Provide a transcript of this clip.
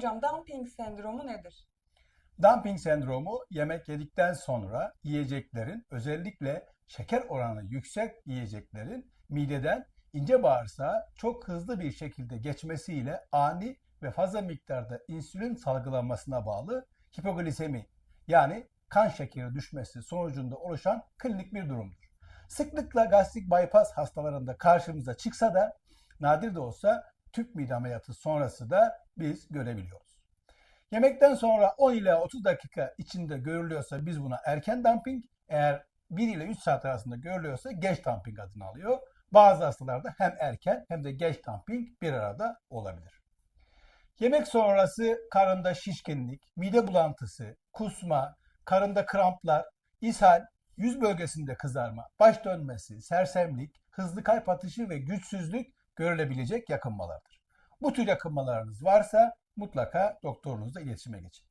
Hocam dumping sendromu nedir? Dumping sendromu yemek yedikten sonra yiyeceklerin özellikle şeker oranı yüksek yiyeceklerin mideden ince bağırsağa çok hızlı bir şekilde geçmesiyle ani ve fazla miktarda insülin salgılanmasına bağlı hipoglisemi yani kan şekeri düşmesi sonucunda oluşan klinik bir durumdur. Sıklıkla gastrik bypass hastalarında karşımıza çıksa da nadir de olsa tüp mide ameliyatı sonrası da biz görebiliyoruz. Yemekten sonra 10 ila 30 dakika içinde görülüyorsa biz buna erken dumping, eğer 1 ile 3 saat arasında görülüyorsa geç dumping adını alıyor. Bazı hastalarda hem erken hem de geç dumping bir arada olabilir. Yemek sonrası karında şişkinlik, mide bulantısı, kusma, karında kramplar, ishal, yüz bölgesinde kızarma, baş dönmesi, sersemlik, hızlı kalp atışı ve güçsüzlük görülebilecek yakınmalardır. Bu tür yakınmalarınız varsa mutlaka doktorunuzla iletişime geçin.